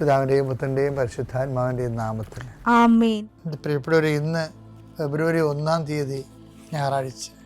പിതാവിന്റെയും പുത്രന്റെയും പരിശുദ്ധാത്മാവിന്റെയും നാമത്തിൽ. പ്രിയപ്പെട്ടവർ ഇന്ന് ഫെബ്രുവരി ഒന്നാം തീയതി ഞായറാഴ്ച.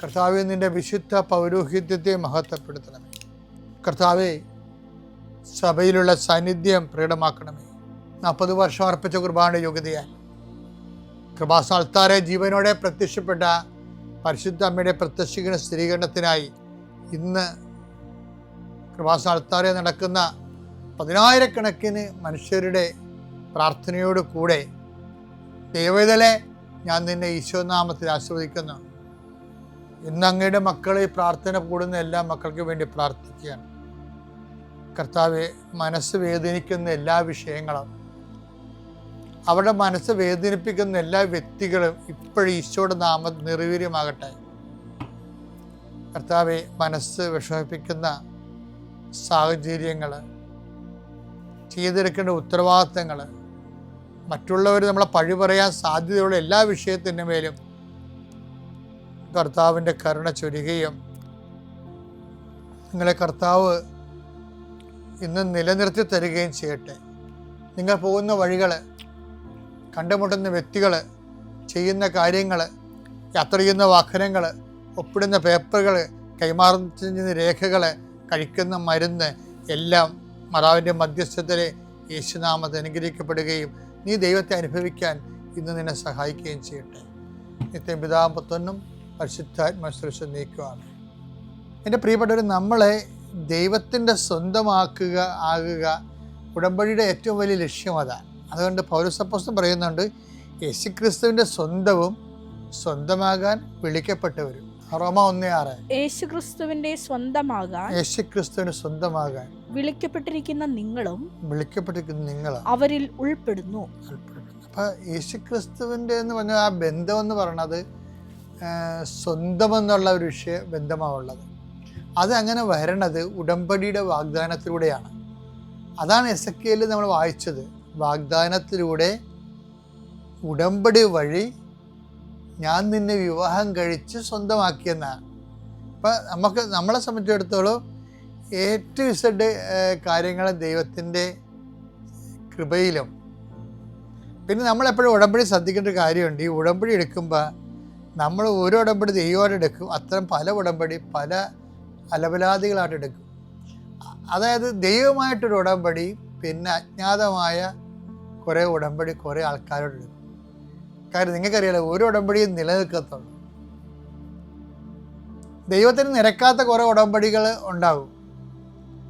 കർത്താവെ നിന്റെ വിശുദ്ധ പൗരോഹിത്യത്തെ മഹത്വപ്പെടുത്തണമേ. കർത്താവെ സഭയിലുള്ള സാന്നിധ്യം പ്രകടമാക്കണമേ. നാൽപ്പത് വർഷം അർപ്പിച്ച കുർബാനയുടെ യോഗ്യതയാൽ. കൃപാസ്ഥാനത്താറെ ജീവനോടെ പ്രത്യക്ഷപ്പെട്ട പരിശുദ്ധ അമ്മയുടെ പ്രത്യക്ഷീകരണ സ്ഥിരീകരണത്തിനായി ഇന്ന് കൃപാസ്ഥാനത്താറെ നടക്കുന്ന പതിനായിരക്കണക്കിന് മനുഷ്യരുടെ പ്രാർത്ഥനയോട് കൂടെ ദൈവതലെ ഞാൻ നിന്നെ ഈശോനാമത്തിൽ ആസ്വദിക്കുന്നു ഇന്ന് അങ്ങയുടെ മക്കൾ ഈ പ്രാർത്ഥന കൂടുന്ന എല്ലാ മക്കൾക്കും വേണ്ടി പ്രാർത്ഥിക്കുകയാണ്. കർത്താവെ മനസ്സ് വേദനിക്കുന്ന എല്ലാ വിഷയങ്ങളും അവരുടെ മനസ്സ് വേദനിപ്പിക്കുന്ന എല്ലാ വ്യക്തികളും ഇപ്പോഴും ഈശോയുടെ നാമ നിർവീര്യമാകട്ടെ കർത്താവെ മനസ്സ് വിഷമിപ്പിക്കുന്ന സാഹചര്യങ്ങൾ ചെയ്തെടുക്കേണ്ട ഉത്തരവാദിത്തങ്ങൾ മറ്റുള്ളവർ നമ്മളെ പഴി പറയാൻ സാധ്യതയുള്ള എല്ലാ വിഷയത്തിന്റെ മേലും കർത്താവിന്റെ കരുണ ചൊരികയും നിങ്ങളെ കർത്താവ് ഇന്ന് നിലനിർത്തി തരികയും ചെയ്യട്ടെ. നിങ്ങൾ പോകുന്ന വഴികൾ കണ്ടുമുട്ടുന്ന വ്യക്തികൾ ചെയ്യുന്ന കാര്യങ്ങൾ യാത്ര ചെയ്യുന്ന വാഹനങ്ങൾ ഒപ്പിടുന്ന പേപ്പറുകൾ കൈമാറുന്ന രേഖകൾ കഴിക്കുന്ന മരുന്ന് എല്ലാം മറാവിന്റെ മധ്യസ്ഥതയിൽ യേശുനാമത്തെ അനുഗ്രഹിക്കപ്പെടുകയും നീ ദൈവത്തെ അനുഭവിക്കാൻ ഇന്ന് നിന്നെ സഹായിക്കുകയും ചെയ്യട്ടെ. നിത്യം പിതാപത്വനും പരിശുദ്ധാത്മശ്രേഷം നീക്കുവാണ് എന്റെ പ്രിയപ്പെട്ടവർ നമ്മളെ ദൈവത്തിന്റെ സ്വന്തമാക്കുക ആകുക ഉടമ്പടിയുടെ ഏറ്റവും വലിയ ലക്ഷ്യം അതാണ് അതുകൊണ്ട് പൗരസപ്പോസം പറയുന്നുണ്ട് യേശുക്രിസ്തുവിന്റെ സ്വന്തവും സ്വന്തമാകാൻ വിളിക്കപ്പെട്ടവരും. റോമ ഒന്നേ ആറ്. യേശുക്രിസ്തുവിന്റെ സ്വന്തമാകാൻ യേശുക്രിസ്തുവിന് സ്വന്തമാകാൻ വിളിക്കപ്പെട്ടിരിക്കുന്ന നിങ്ങളും വിളിക്കപ്പെട്ടിരിക്കുന്ന നിങ്ങളും അവരിൽ ഉൾപ്പെടുന്നു. യേശുക്രിസ്തുവിന്റെ എന്ന് പറഞ്ഞ ആ ബന്ധം എന്ന് പറയണത് ആ, സ്വന്തമെന്നുള്ള ഒരു വിഷയ ബന്ധമാവുള്ളത് അത് അങ്ങനെ വരണത് ഉടമ്പടിയുടെ വാഗ്ദാനത്തിലൂടെയാണ്. അതാണ് എസ് എ നമ്മൾ വായിച്ചത്. വാഗ്ദാനത്തിലൂടെ ഉടമ്പടി വഴി ഞാൻ നിന്നെ വിവാഹം കഴിച്ച് സ്വന്തമാക്കിയെന്നാണ്. അപ്പം നമുക്ക് നമ്മളെ സംബന്ധിച്ചിടത്തോളം ടു ഇസഡ് കാര്യങ്ങൾ ദൈവത്തിന്റെ കൃപയിലും. പിന്നെ നമ്മളെപ്പോഴും ഉടമ്പടി ശ്രദ്ധിക്കേണ്ട ഒരു കാര്യമുണ്ട്. ഈ ഉടമ്പടി എടുക്കുമ്പോൾ നമ്മൾ ഓരോ ഉടമ്പടി ദൈവമായിട്ട് എടുക്കും അത്തരം പല ഉടമ്പടി പല അലപലാദികളായിട്ട് എടുക്കും. അതായത് ദൈവമായിട്ടൊരു ഉടമ്പടി പിന്നെ അജ്ഞാതമായ കുറേ ഉടമ്പടി കുറേ ആൾക്കാരോട് എടുക്കും. കാര്യം നിങ്ങൾക്കറിയാലോ ഒരു ഉടമ്പടിയും നിലനിൽക്കത്തുള്ളൂ. ദൈവത്തിന് നിരക്കാത്ത കുറേ ഉടമ്പടികൾ ഉണ്ടാകും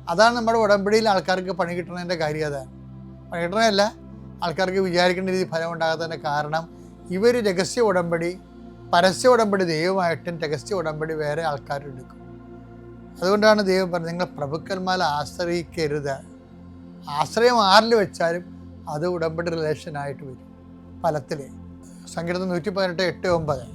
അതാണ് നമ്മുടെ ഉടമ്പടിയിൽ ആൾക്കാർക്ക് പണി കിട്ടുന്നതിന്റെ കാര്യം അതാണ്. പണി കിട്ടണമല്ല ആൾക്കാർക്ക് വിചാരിക്കേണ്ട രീതി ഫലം ഉണ്ടാകാത്തതിന്റെ കാരണം ഇവർ രഹസ്യ ഉടമ്പടി പരസ്യ ഉടമ്പടി ദൈവമായിട്ടും രഹസ്യ ഉടമ്പടി വേറെ ആൾക്കാരെടുക്കും. അതുകൊണ്ടാണ് ദൈവം പറഞ്ഞത് നിങ്ങൾ പ്രഭുക്കന്മാരെ ആശ്രയിക്കരുത്. ആശ്രയം ആരിൽ വെച്ചാലും അത് ഉടമ്പടി റിലേഷനായിട്ട് വരും. ഫലത്തിൽ സംഗീതം നൂറ്റി പതിനെട്ട് എട്ട് ഒമ്പത്.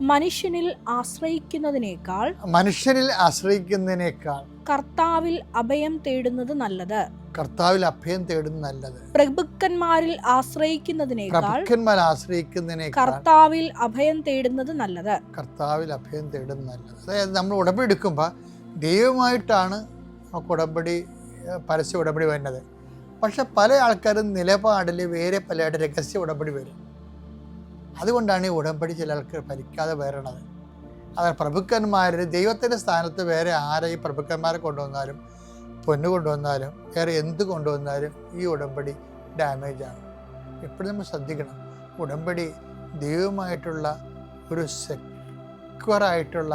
മനുഷ്യനിൽ ആശ്രയിക്കുന്നതിനേക്കാൾ മനുഷ്യനിൽ ആശ്രയിക്കുന്നതിനേക്കാൾ കർത്താവിൽ അഭയം തേടുന്നത് നല്ലത്. കർത്താവിൽ അഭയം തേടുന്ന നല്ലത്. പ്രഭുക്കന്മാരിൽ ആശ്രയിക്കുന്നതിനേക്കാൾ പ്രഭുക്കന്മാർ ആശ്രയിക്കുന്നതിനേക്കാൾ കർത്താവിൽ അഭയം തേടുന്നത് നല്ലത്. കർത്താവിൽ അഭയം തേടുന്നത് നല്ലത്. അതായത് നമ്മൾ ഉടമ്പടി എടുക്കുമ്പോൾ ദൈവമായിട്ടാണ് നമുക്ക് ഉടമ്പടി പരസ്യ ഉടമ്പടി വരുന്നത്. പക്ഷെ പല ആൾക്കാരും നിലപാടിൽ വേറെ പലയായിട്ട് രഹസ്യ ഉടമ്പടി വരും. അതുകൊണ്ടാണ് ഈ ഉടമ്പടി ചില ആൾക്കാർ ഭരിക്കാതെ വരണത്. അതായത് പ്രഭുക്കന്മാർ ദൈവത്തിന്റെ സ്ഥാനത്ത് വേറെ ആരെ ഈ പ്രഭുക്കന്മാരെ കൊണ്ടുവന്നാലും പൊന്നു കൊണ്ടുവന്നാലും വേറെ എന്ത് കൊണ്ടുവന്നാലും ഈ ഉടമ്പടി ഡാമേജാണ്. എപ്പോഴും നമ്മൾ ശ്രദ്ധിക്കണം. ഉടമ്പടി ദൈവമായിട്ടുള്ള ഒരു സെക്വറായിട്ടുള്ള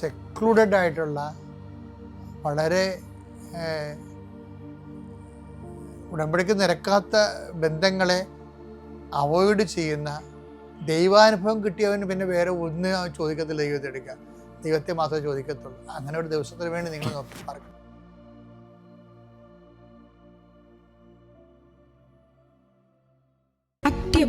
സെക്ലൂഡഡ് ആയിട്ടുള്ള വളരെ ഉടമ്പടിക്ക് നിരക്കാത്ത ബന്ധങ്ങളെ അവോയ്ഡ് ചെയ്യുന്ന ദൈവാനുഭവം കിട്ടിയവന് പിന്നെ വേറെ ഒന്നും ചോദിക്കത്തില്ല ദൈവത്തെ എടുക്കുക. ദൈവത്തെ മാത്രമേ ചോദിക്കത്തുള്ളൂ. അങ്ങനെ ഒരു ദിവസത്തിന് വേണ്ടി നിങ്ങൾ നോക്കി പാർക്കണം